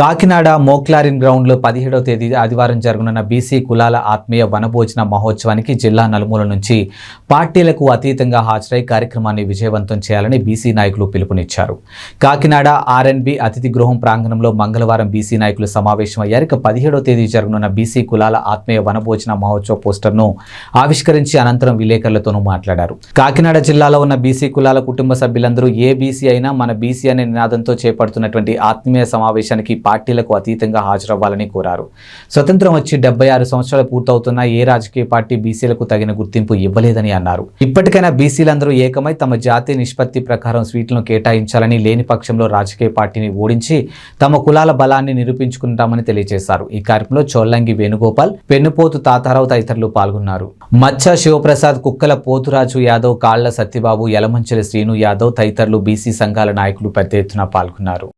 కాకినాడ మోక్లారిన్ గ్రౌండ్లో పదిహేడవ తేదీ ఆదివారం జరగనున్న బీసీ కులాల ఆత్మీయ వనభోజన మహోత్సవానికి జిల్లా నలుమూల నుంచి పార్టీలకు అతీతంగా హాజరై కార్యక్రమాన్ని విజయవంతం చేయాలని బీసీ నాయకులు పిలుపునిచ్చారు. కాకినాడ ఆర్ఎన్బి అతిథి గృహం ప్రాంగణంలో మంగళవారం బీసీ నాయకులు సమావేశమయ్యారు. ఇక పదిహేడవ తేదీ జరగనున్న బీసీ కులాల ఆత్మీయ వనభోజన మహోత్సవ పోస్టర్ను ఆవిష్కరించి అనంతరం విలేకరులతోనూ మాట్లాడారు. కాకినాడ జిల్లాలో ఉన్న బీసీ కులాల కుటుంబ సభ్యులందరూ ఏ బీసీ అయినా మన బీసీ అనే నినాదంతో చేపడుతున్నటువంటి ఆత్మీయ సమావేశానికి పార్టీలకు అతీతంగా హాజరవ్వాలని కోరారు. స్వతంత్రం వచ్చి డెబ్బై ఆరు సంవత్సరాలు పూర్తవుతున్నా ఏ రాజకీయ పార్టీ బీసీలకు తగిన గుర్తింపు ఇవ్వలేదని అన్నారు. ఇప్పటికైనా బీసీలందరూ ఏకమై తమ జాతీయ నిష్పత్తి ప్రకారం సీట్లను కేటాయించాలని లేని పక్షంలో రాజకీయ పార్టీని ఓడించి తమ కులాల బలాన్ని నిరూపించుకుంటామని తెలియజేశారు. ఈ కార్యక్రమంలో చోల్లంగి వేణుగోపాల్ పెన్నుపోతు తాతారావు తదితరులు పాల్గొన్నారు. మచ్చ శివప్రసాద్ కుక్కల పోతురాజు యాదవ్ కాళ్ళ సత్యబాబు యలమంచలి శ్రీను యాదవ్ తదితరులు బీసీ సంఘాల నాయకులు పెద్ద ఎత్తున పాల్గొన్నారు.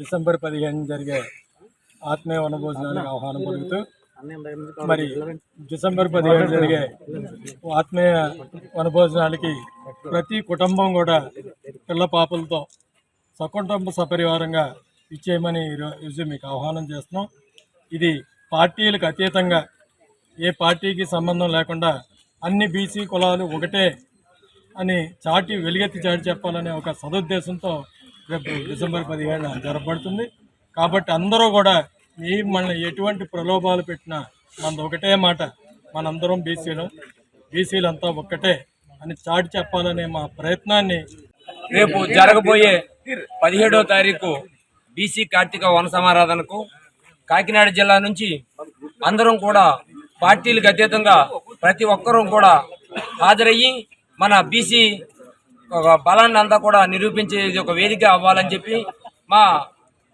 డిసెంబర్ పదిహేను జరిగే ఆత్మీయ వనభోజనానికి ఆహ్వానం పలుకుతూ మరి డిసెంబర్ పదిహేను జరిగే ఆత్మీయ వనభోజనాలకి ప్రతి కుటుంబం కూడా పిల్ల పాపలతో సకుటుంబ సపరివారంగా ఇచ్చేయమని ఈరోజు మీకు ఆహ్వానం చేస్తున్నాం. ఇది పార్టీలకు అతీతంగా ఏ పార్టీకి సంబంధం లేకుండా అన్ని బీసీ కులాలు ఒకటే అని చాటి వెలుగెత్తి చాటి చెప్పాలనే ఒక సదుద్దేశంతో రేపు డిసెంబర్ పదిహేడున జరపబడుతుంది. కాబట్టి అందరూ కూడా మీ మన ఎటువంటి ప్రలోభాలు పెట్టినా మనది ఒకటే మాట. మనందరం బీసీలు. బీసీలంతా ఒక్కటే అని చాటి చెప్పాలనే మా ప్రయత్నాన్ని రేపు జరగబోయే పదిహేడవ తారీఖు బీసీ కార్తీక వన సమారాధనకు కాకినాడ జిల్లా నుంచి అందరం కూడా పార్టీలకు అతీతంగా ప్రతి ఒక్కరూ కూడా హాజరయ్యి మన బీసీ బలాన్ని అంతా కూడా నిరూపించే ఒక వేదిక అవ్వాలని చెప్పి మా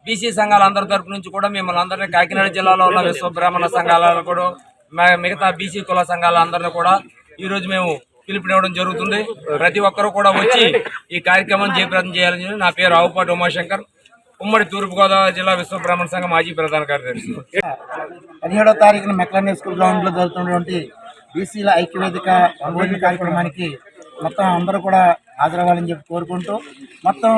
బీసీ సంఘాల అందరి తరపు నుంచి కూడా మిమ్మల్ని అందరినీ కాకినాడ జిల్లాలో ఉన్న విశ్వబ్రాహ్మణ సంఘాలను కూడా మిగతా బీసీ కుల సంఘాల అందరినీ కూడా ఈరోజు మేము పిలుపునివ్వడం జరుగుతుంది. ప్రతి ఒక్కరూ కూడా వచ్చి ఈ కార్యక్రమం జయప్రదం చేయాలని నా పేరు ఆవుపాటి ఉమాశంకర్. ఉమ్మడి తూర్పుగోదావరి జిల్లా విశ్వబ్రాహ్మణ సంఘం మాజీ ప్రధాన కార్యదర్శి. పదిహేడో తారీఖున మెక్లనే స్కూల్ గ్రౌండ్లో జరుగుతున్నటువంటి బీసీల ఐక్యవేదిక భోజన కార్యక్రమానికి మొత్తం అందరూ కూడా హాజరవ్వాలని చెప్పి కోరుకుంటూ మొత్తం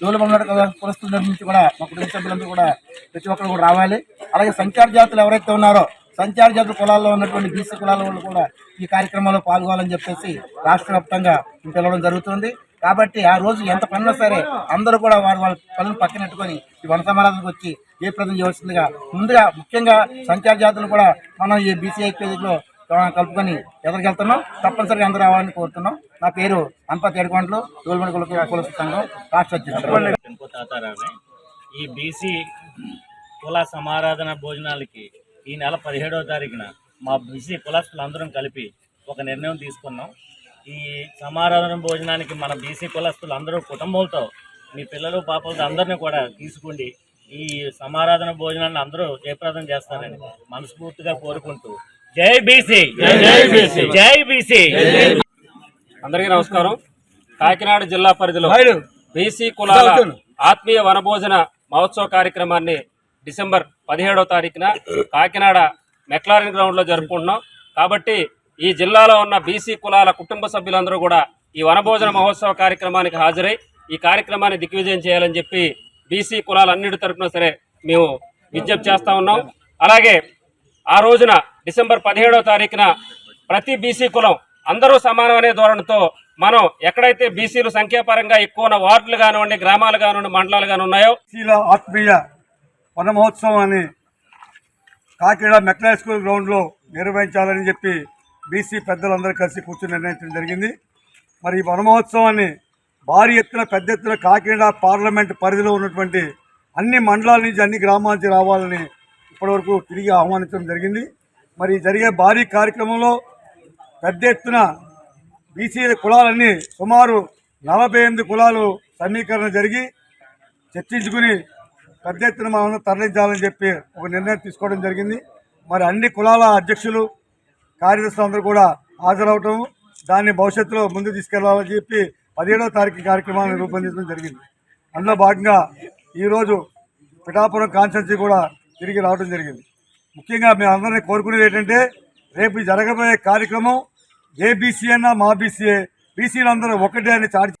జోలుబండ కులస్తుల నుంచి కూడా మా కుటుంబ సభ్యులందరూ కూడా ప్రతి ఒక్కరు కూడా రావాలి. అలాగే సంచార జాతులు ఎవరైతే ఉన్నారో సంచార జాతుల కులాల్లో ఉన్నటువంటి బీసీ కులాల వాళ్ళు కూడా ఈ కార్యక్రమంలో పాల్గొనాలని చెప్పేసి రాష్ట్ర వ్యాప్తంగా పిలవడం జరుగుతుంది. కాబట్టి ఆ రోజు ఎంత పనున్నా సరే అందరూ కూడా వారు వాళ్ళ పనులు పక్కనెట్టుకొని ఈ వన సమారాధనకు వచ్చి ఏ ప్రజలు చేయవలసిందిగా ముందుగా ముఖ్యంగా సంచార జాతులు కూడా మనం ఈ బీసీ ఐక్యతలో కలుపుకొని ఎదురుకెళ్తున్నాం తప్పనిసరిగా అందరూ రావాలని కోరుతున్నాం. నా పేరు అంపతి ఏడుకొండలు తోలుమణి కుల కుల సంఘం రాష్ట్ర అధ్యక్షుడు. ఈ బీసీ కుల సమారాధన భోజనాలకి ఈ నెల పదిహేడవ తారీఖున మా బీసీ కులస్తులందరం కలిపి ఒక నిర్ణయం తీసుకున్నాం. ఈ సమారాధన భోజనానికి మన బీసీ కులస్తులు అందరూ కుటుంబంతో మీ పిల్లలు పాపలతో అందరినీ కూడా తీసుకోండి ఈ సమారాధన భోజనాన్ని అందరూ జయప్రదం చేస్తారని మనస్ఫూర్తిగా కోరుకుంటూ జై బీసీ. జై బీసీ. అందరికీ నమస్కారం. కాకినాడ జిల్లా పరిధిలో బీసీ కులాల ఆత్మీయ వనభోజన మహోత్సవ కార్యక్రమాన్ని డిసెంబర్ పదిహేడవ తారీఖున కాకినాడ మెక్లారిన్ గ్రౌండ్లో జరుపుకుంటున్నాం. కాబట్టి ఈ జిల్లాలో ఉన్న బీసీ కులాల కుటుంబ సభ్యులందరూ కూడా ఈ వనభోజన మహోత్సవ కార్యక్రమానికి హాజరై ఈ కార్యక్రమాన్ని దిగ్విజయం చేయాలని చెప్పి బీసీ కులాలన్నిటి తరపున సరే మేము విజ్ఞప్తి చేస్తా ఉన్నాం. అలాగే ఆ రోజున డిసెంబర్ పదిహేడవ తారీఖున ప్రతి బీసీ కులం అందరూ సమానం అనే ధోరణితో మనం ఎక్కడైతే బీసీలు సంఖ్యాపరంగా ఎక్కువ ఉన్న వార్డులు కానివ్వండి గ్రామాలు కానివ్వండి మండలాలు కాని ఉన్నాయో బీసీల ఆత్మీయ వన అని కాకినాడ మెక్లా స్కూల్ గ్రౌండ్లో నిర్వహించాలని చెప్పి బీసీ పెద్దలందరూ కలిసి కూర్చొని నిర్ణయించడం జరిగింది. మరి ఈ వన మహోత్సవాన్ని భారీ ఎత్తున పెద్ద ఎత్తున కాకినాడ పార్లమెంట్ పరిధిలో ఉన్నటువంటి అన్ని మండలాల నుంచి అన్ని గ్రామాల నుంచి రావాలని ఇప్పటివరకు తిరిగి ఆహ్వానించడం జరిగింది. మరి జరిగే భారీ కార్యక్రమంలో పెద్ద ఎత్తున బీసీ కులాలన్నీ సుమారు నలభై ఎనిమిది కులాలు సమీకరణ జరిగి చర్చించుకుని పెద్ద ఎత్తున మనం తరలించాలని చెప్పి ఒక నిర్ణయం తీసుకోవడం జరిగింది. మరి అన్ని కులాల అధ్యక్షులు కార్యదర్శులు అందరూ కూడా హాజరవటం దాన్ని భవిష్యత్తులో ముందు తీసుకెళ్ళాలని చెప్పి పదిహేడవ తారీఖు కార్యక్రమాన్ని రూపొందించడం జరిగింది. అందులో భాగంగా ఈరోజు పిఠాపురం కాన్స్టెన్సీ కూడా తిరిగి రావడం జరిగింది. ముఖ్యంగా మేము అందరినీ కోరుకునేది ఏంటంటే రేపు జరగబోయే కార్యక్రమం ఏ బీసీ అన్నా మా బీసీఏ బీసీలు అందరూ ఒకటే అని చాటి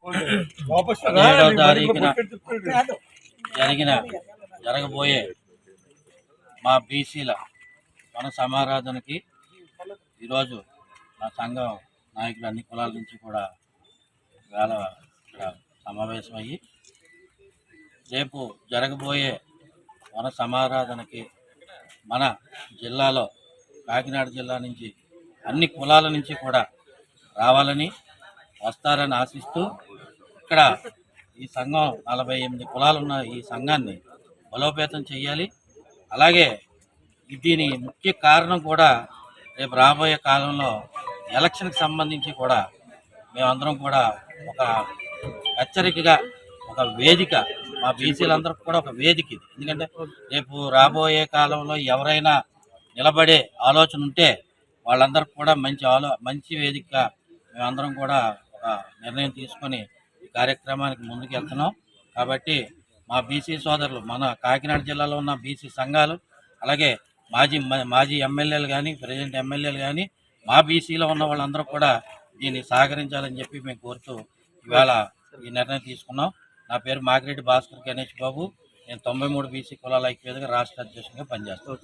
జరిగిన జరగబోయే మా బీసీల మన సమారాధనకి ఈరోజు మా సంఘం నాయకులు అన్ని కులాల నుంచి కూడా వేళ ఇక్కడ సమావేశమయ్యి రేపు జరగబోయే మన సమారాధనకి మన జిల్లాలో కాకినాడ జిల్లా నుంచి అన్ని కులాల నుంచి కూడా రావాలని వస్తారని ఆశిస్తూ ఇక్కడ ఈ సంఘం నలభై ఎనిమిది కులాలు ఉన్న ఈ సంఘాన్ని బలోపేతం చేయాలి. అలాగే దీని ముఖ్య కారణం కూడా రేపు రాబోయే కాలంలో ఎలక్షన్కి సంబంధించి కూడా మేమందరం కూడా ఒక హెచ్చరికగా ఒక వేదిక మా బీసీలందరికీ కూడా ఒక వేదిక ఇది. ఎందుకంటే రేపు రాబోయే కాలంలో ఎవరైనా నిలబడే ఆలోచన ఉంటే వాళ్ళందరికీ కూడా మంచి ఆలో మంచి వేదిక మేమందరం కూడా ఒక నిర్ణయం తీసుకొని కార్యక్రమానికి ముందుకు వెళ్తున్నాం కాబట్టి మా బీసీ సోదరులు మన కాకినాడ జిల్లాలో ఉన్న బీసీ సంఘాలు అలాగే మాజీ మ- మాజీ ఎమ్మెల్యేలు కానీ ప్రజెంట్ ఎమ్మెల్యేలు కానీ మా బీసీలో ఉన్న వాళ్ళందరూ కూడా దీన్ని సహకరించాలని చెప్పి మేము కోరుతూ ఇవాళ ఈ నిర్ణయం తీసుకున్నాం. నా పేరు మాగిరెడ్డి భాస్కర్ గణేష్ బాబు. నేను తొంభై మూడు బీసీ కులాల ఐక్యవేదిక రాష్ట్ర అధ్యక్షుడిగా పనిచేస్తాను